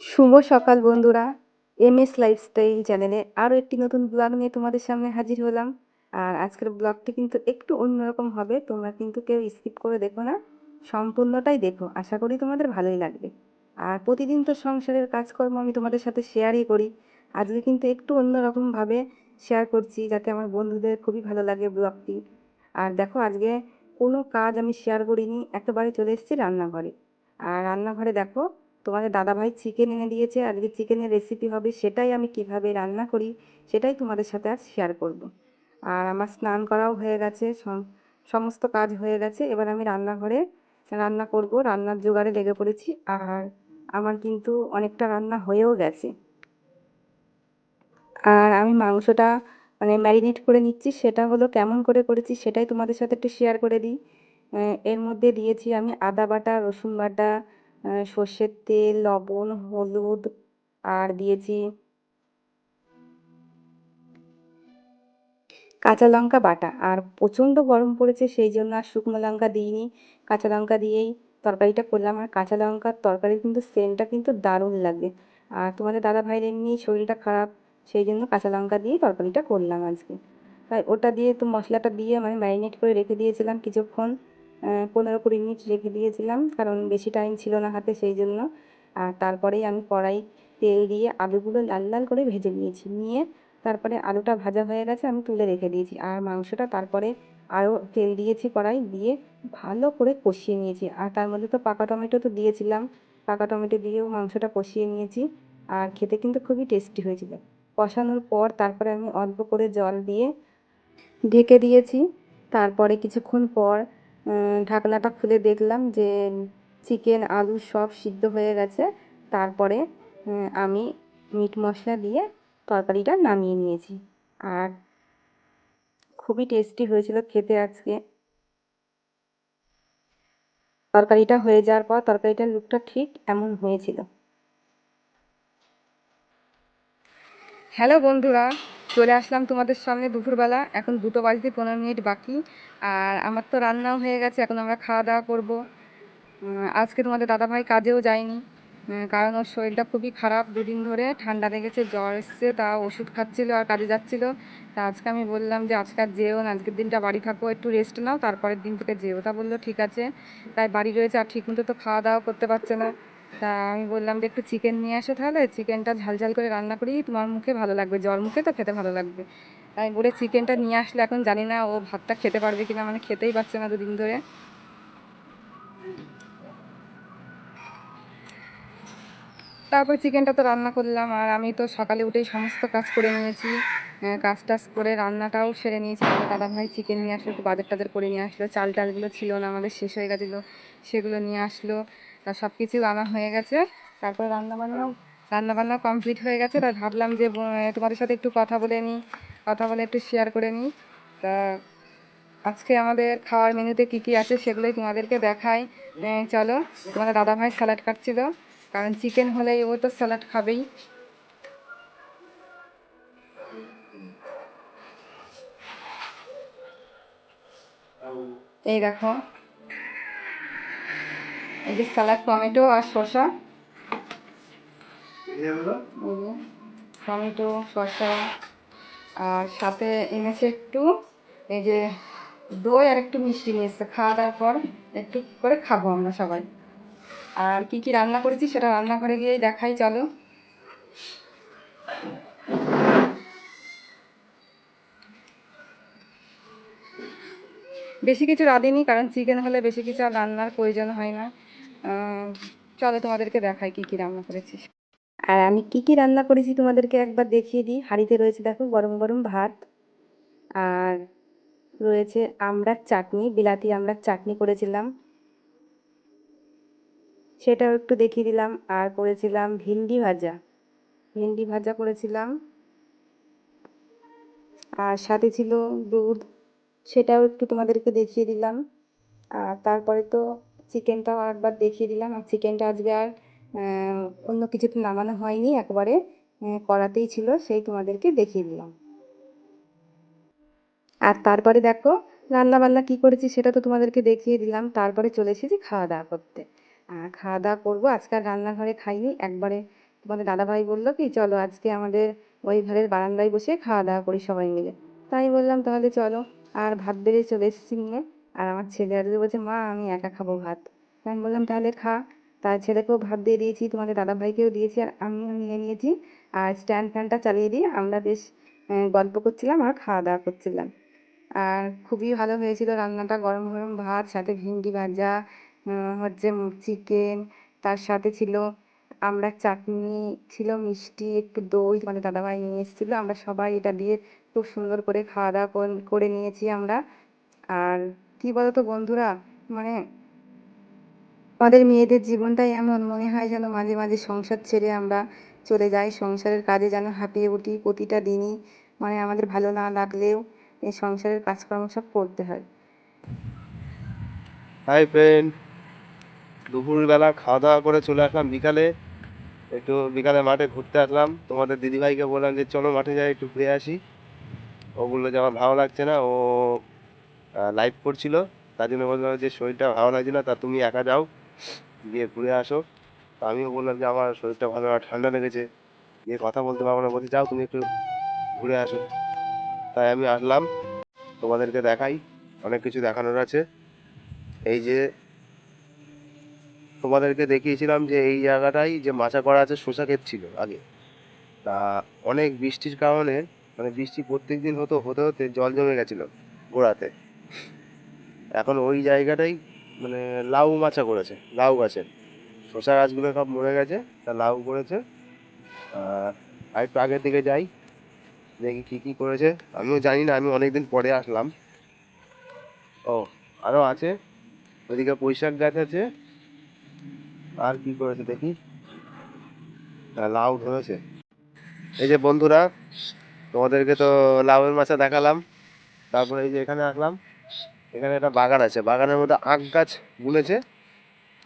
শুভ সকাল বন্ধুরা। M S lifestyle চ্যানেলে আরও একটি নতুন ব্লগ নিয়ে তোমাদের সামনে হাজির হলাম। আর আজকের ব্লগটি কিন্তু একটু অন্যরকম হবে, তোমরা কিন্তু কেউ স্কিপ করে দেখো না, সম্পূর্ণটাই দেখো। আশা করি তোমাদের ভালোই লাগবে। আর প্রতিদিন তো সংসারের কাজকর্ম আমি তোমাদের সাথে শেয়ারই করি। আজকে কিন্তু একটু অন্যরকমভাবে শেয়ার করছি, যাতে আমার বন্ধুদের খুবই ভালো লাগে ব্লগটি আর দেখো, আজকে কোনো কাজ আমি শেয়ার করিনি, একেবারে চলে এসেছি রান্নাঘরে। আর রান্নাঘরে দেখো তোমাদের দাদাভাই চিকেন এনে দিয়েছে আজকে চিকেনের রেসিপি হবে সেটাই আমি কীভাবে রান্না করি সেটাই তোমাদের সাথে আজ শেয়ার করব। আর আমার স্নান করাও হয়ে গেছে সমস্ত কাজ হয়ে গেছে, এবার আমি রান্নাঘরে রান্না করব, রান্নার জোগাড়ে লেগে পড়েছি আর আমার কিন্তু অনেকটা রান্না হয়েও গেছে আর আমি মাংসটা মানে ম্যারিনেট করে নিচ্ছি, সেটা হলো কেমন করে করেছি সেটাই তোমাদের সাথে একটু শেয়ার করে দিই এর মধ্যে দিয়েছি আমি আদা বাটা, রসুন বাটা সর্ষের তেল, লবণ, হলুদ, আর দিয়েছি কাঁচা লঙ্কা বাটা। আর প্রচণ্ড গরম পড়েছে, সেই জন্য আর শুকনো লঙ্কা দিইনি। কাঁচা লঙ্কা দিয়েই তরকারিটা করলাম। আর কাঁচা লঙ্কার তরকারির কিন্তু সেন্টটা কিন্তু দারুণ লাগে। আর তোমাদের দাদা ভাইয়ের এমনি শরীরটা খারাপ, সেই জন্য কাঁচা লঙ্কা দিয়েই তরকারিটা করলাম আজকে। তাই ওটা দিয়ে তো মশলাটা দিয়ে মানে ম্যারিনেট করে রেখে দিয়েছিলাম কিছুক্ষণ। পনেরো কুড়ি মিনিট রেখে দিয়েছিলাম, কারণ বেশি টাইম ছিল না হাতে সেই জন্য। আর তারপরেই আমি কড়াই তেল দিয়ে আলুগুলো লাল লাল করে ভেজে নিয়েছি, নিয়ে তারপরে আলুটা ভাজা হয়ে গেছে আমি তুলে রেখে দিয়েছি। আর মাংসটা তারপরে আরও তেল দিয়েছি কড়াই দিয়ে ভালো করে কষিয়ে নিয়েছি। আর তার মধ্যে তো পাকা টমেটো তো দিয়েছিলাম, পাকা টমেটো দিয়েও মাংসটা কষিয়ে নিয়েছি। আর খেতে কিন্তু খুবই টেস্টি হয়েছিল। কষানোর পর তারপরে আমি অল্প করে জল দিয়ে ঢেকে দিয়েছি। তারপরে কিছুক্ষণ পর ঢাকনাটা খুলে দেখলাম যে চিকেন, আলু সব সিদ্ধ হয়ে গেছে। তারপরে আমি মিট মশলা দিয়ে তরকারিটা নামিয়ে নিয়েছি। আর খুবই টেস্টি হয়েছিল খেতে আজকে। তরকারিটা হয়ে যাওয়ার পর তরকারিটার লুকটা ঠিক এমন হয়েছিল। হ্যালো বন্ধুরা চলে আসলাম তোমাদের সামনে দুপুরবেলা। এখন দুটো বাজতে পনেরো মিনিট বাকি। আর আমার তো রান্নাও হয়ে গেছে, এখন আমরা খাওয়া দাওয়া করব। আজকে তোমাদের দাদাভাই কাজেও যায়নি কারণ ওর শরীরটা খুবই খারাপ। দুদিন ধরে ঠান্ডা লেগেছে, জ্বর এসছে, তা ওষুধ খাচ্ছিল আর কাজে যাচ্ছিল। তা আজকে আমি বললাম যে আজকে আর যেও না, আজকের দিনটা বাড়ি থাকো, একটু রেস্ট নাও, তারপরের দিন থেকে যেও। তা বলল, ঠিক আছে। তাই বাড়ি রয়েছে, আর ঠিক মতো তো খাওয়া দাওয়া করতে পারছে না। তা আমি বললাম যে, একটু চিকেন নিয়ে আসো তাহলে। চিকেনটা ঝাল ঝাল করে রান্না করি। তোমার মুখে ভালো লাগবে। জ্বর মুখে তো খেতে ভালো লাগবে। তাই বলে চিকেনটা নিয়ে আসলে এখন জানি না ও ভাতটা খেতে পারবে কিনা। মানে খেতেই পারছে না দুদিন ধরে। তারপর চিকেনটা তো রান্না করলাম। আর আমি তো সকালে উঠেই সমস্ত কাজ করে নিয়েছি। কাজ টাজ করে রান্নাটাও সেরে নিয়েছি। দাদা ভাই চিকেন নিয়ে আসলো, একটু বাজার টাজার করে নিয়ে আসলো। চাল টালগুলো ছিল না, আমাদের শেষ হয়ে গেছিল। সেগুলো নিয়ে আসলো। তা সব কিছু আনা হয়ে গেছে। তারপরে রান্নাবান্নাও রান্নাবান্নাও কমপ্লিট হয়ে গেছে। তাই ভাবলাম যে তোমাদের সাথে একটু কথা বলে নিই, কথা বলে একটু শেয়ার করে নিই। তা আজকে আমাদের খাওয়ার মেনুতে কী কী আছে সেগুলোই তোমাদেরকে দেখাই। চলো, তোমাদের দাদাভাই স্যালাড কাটছিলো। কারণ চিকেন হলেই ও তো স্যালাড খাবেই। এই দেখো এই যে স্যালাড টমেটো আর শসা। টমেটো শসা আর সাথে এনেছে একটু এই যে দই আর একটু মিষ্টি নিয়ে এসছে খাওয়া দাওয়ার পর একটু করে খাব আমরা সবাই। আর কি কি রান্না করেছি সেটা রান্না করে গিয়েই দেখাই চলো। বেশি কিছু রাঁধিনি কারণ চিকেন হলে বেশি কিছু আর রান্নার প্রয়োজন হয় না। চলো তোমাদেরকে দেখাই কি কি রান্না করেছি। আর আমি কি কি রান্না করেছি তোমাদেরকে একবার দেখিয়ে দিই। হাঁড়িতে রয়েছে দেখো গরম গরম ভাত, আর রয়েছে আমড়ার চাটনি, বিলাতি আমড়ার চাটনি করেছিলাম। সেটাও একটু দেখিয়ে দিলাম। আর করেছিলাম ভিন্ডি ভাজা। ভিন্ডি ভাজা করেছিলাম। আর সাথে ছিল দুধ, সেটাও একটু তোমাদেরকে দেখিয়ে দিলাম। আর তারপরে তো চিকেনটাও একবার দেখিয়ে দিলাম আর চিকেনটা আজকে আর অন্য কিছুতে নামানো হয়নি, একবারে কড়াতেই ছিল, সেই তোমাদেরকে দেখিয়ে দিলাম। আর তারপরে দেখো রান্না বান্না কী করেছি সেটা তো তোমাদেরকে দেখিয়ে দিলাম, তারপরে চলে এসেছি খাওয়া দাওয়া করতে। খাওয়া দাওয়া করব, আজকে আর রান্নাঘরে খাইনি, একবারে তোমাদের দাদাভাই বলল কি, চলো আজকে আমাদের ওই ঘরের বারান্দায় বসে খাওয়া দাওয়া করি সবাই মিলে। তাই বললাম তাহলে চলো, আর ভাত বেড়ে চলে এসেছি নিয়ে। আর আমার ছেলে আজকে বলছে, মা, আমি একা খাব ভাত। আমি বললাম, তাহলে খা। তার ছেলেকেও ভাত দিয়ে দিয়েছি, তোমাদের দাদাভাইকেও দিয়েছি, আর আমিও নিয়ে নিয়েছি। আর স্ট্যান্ড ফ্যানটা চালিয়ে দিয়ে আমরা বেশ গল্প করছিলাম আর খাওয়া দাওয়া করছিলাম। আর খুবই ভালো হয়েছিল রান্নাটা, গরম গরম ভাত, সাথে ভেন্ডি ভাজা হচ্ছে চিকেন, তার সাথে ছিল আমরা চাটনি, ছিল মিষ্টি, একটু দই তোমাদের দাদাভাই নিয়ে এসেছিল, আমরা সবাই এটা দিয়ে খুব সুন্দর করে খাওয়া দাওয়া করে নিয়েছি আমরা। আর কি বলতো বন্ধুরা? মানে আমাদের মেয়েদের জীবনটাই এমন। মনে হয় যেন মাঝে মাঝে সংসার ছেড়ে আমরা চলে যাই। সংসারের কাজে যেন হাঁপিয়ে উঠি প্রতিটা দিনই। মানে আমাদের ভালো না লাগলেও এই সংসারের কাজকর্ম সব করতে হয়। হাই ফ্রেন্ড দুপুরবেলা খাওয়া দাওয়া করে চলে আসলাম বিকালে। একটু বিকালে মাঠে ঘুরতে আসলাম। তোমাদের দিদিভাইকে বললাম যে, চলো মাঠে যাই, একটু ঘুরে আসি। ও বলল যে, আমার ভালো লাগছে না। ও লাইভ করছিল। তার জন্য বললাম যে, শরীরটা ভালো লাগছে না তা তুমি একা যাও, গিয়ে ঘুরে আসো। তা আমিও বললাম যে, আমার শরীরটা ভালো না, ঠান্ডা লেগেছে। গিয়ে কথা বলতে পারব না, বলছি, যাও, তুমি একটু ঘুরে আসো। তাই আমি আসলাম, তোমাদেরকে দেখাই, অনেক কিছু দেখানোর আছে। এই যে, তোমাদেরকে দেখিয়েছিলাম যে, এই জায়গাটাই যে মাচা করা আছে, শসা ক্ষেত ছিল আগে। তা অনেক বৃষ্টির কারণে মানে বৃষ্টি প্রত্যেক দিন হতো, হতে হতে জল জমে গেছিল গোড়াতে। এখন ওই জায়গাটাই মানে লাউ মাচা করেছে, লাউ গাছের। শসা গাছগুলো সব মরে গেছে, তা লাউ করেছে। আর একটু আগের দিকে যাই, দেখি কী কী করেছে। আমিও জানি না, আমি অনেকদিন পরে আসলাম। ও আরও আছে। ওইদিকে পুঁইশাক গাছ আছে। আর কি করেছে দেখি? লাউ ধরেছে। এই যে বন্ধুরা, তোমাদেরকে তো লাউয়ের মাছা দেখালাম। তারপরে এই যে এখানে আসলাম। এখানে একটা বাগান আছে। বাগানের মধ্যে আখ গাছ বুনেছে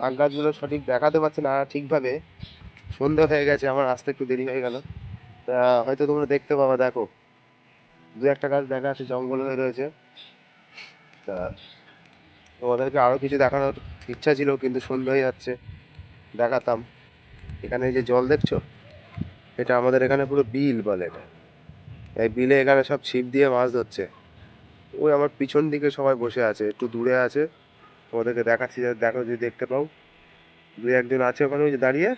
আখ গাছগুলো সঠিক দেখাতে পারছে না ঠিকভাবে সন্ধে হয়ে গেছে, আমার আসতে একটু দেরি হয়ে গেল। তা হয়তো তোমরা দেখতে পাবা, দেখো। দু একটা গাছ দেখা আছে, জঙ্গল হয়ে রয়েছে। তা তোমাদেরকে আরও কিছু দেখানোর ইচ্ছা ছিল, কিন্তু সন্ধ্যা হয়ে যাচ্ছে। দেখাতাম। এখানে যে জল দেখছ? এটা আমাদের এখানে পুরো বিল বলে এটা। এই বিলে এখানে সব ছিপ দিয়ে মাছ ধরছে। ওই আমার পিছন দিকে সবাই বসে আছে, একটু দূরে আছে। তোমাদেরকে দেখাচ্ছি যাতে দেখো যদি দেখতে পাও। দু একজন আছে ওখানে, ওই যে দাঁড়িয়ে,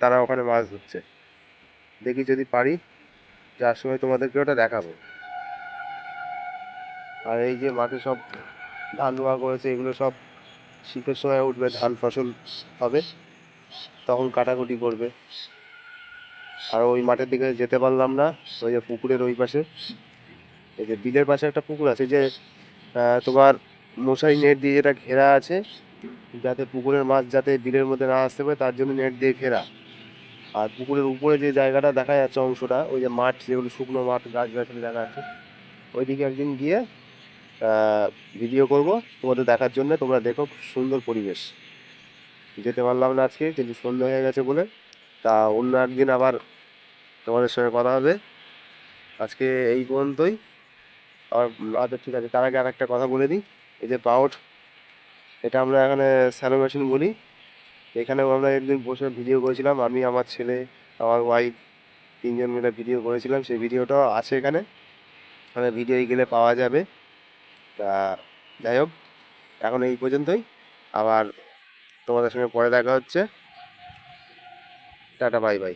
তারা ওখানে মাছ ধরছে। দেখি যদি পারি, যার সময় তোমাদেরকে ওটা দেখাবো। আর এই যে মাঠে সব ধান রোয়া করেছে, এগুলো সব শীতের সময় উঠবে, ধান ফসল হবে। তখন কাটাকুটি করবে। আর ওই মাঠের দিকে যেতে পারলাম না, ওই যে পুকুরের ওই পাশে। এই যে বিলের পাশে একটা পুকুর আছে যে তোমার মশারি নেট দিয়ে যেটা ঘেরা আছে, যাতে পুকুরের মাছ যাতে বিলের মধ্যে না আসতে পারে, তার জন্য নেট দিয়ে ঘেরা। আর পুকুরের উপরে যে জায়গাটা দেখা যাচ্ছে অংশটা, ওই যে মাঠ, যেগুলো শুকনো মাঠ গাছ গাছালি দেখা যাচ্ছে, ওইদিকে একদিন গিয়ে ভিডিও করব, তোমাদের দেখার জন্য। তোমরা দেখো সুন্দর পরিবেশ। যেতে পারলাম না আজকে, কিন্তু সন্ধ্যা হয়ে গেছে বলে। তা অন্য একদিন আবার তোমাদের সঙ্গে কথা হবে। আজকে এই পর্যন্তই। আচ্ছা ঠিক আছে, তার আগে আর একটা কথা বলে দিই। এই যে পাউট, এটা আমরা এখানে স্যালো মেশিন বলি। এখানেও আমরা একদিন বসে ভিডিও করেছিলাম, আমি, আমার ছেলে, আমার ওয়াইফ তিনজন মিলে ভিডিও করেছিলাম। সেই ভিডিওটাও আছে এখানে। মানে ভিডিও গেলে পাওয়া যাবে। তা যাই হোক, এখন এই পর্যন্তই। আবার তোমাদের সঙ্গে পরে দেখা হচ্ছে। Tata, bye bye.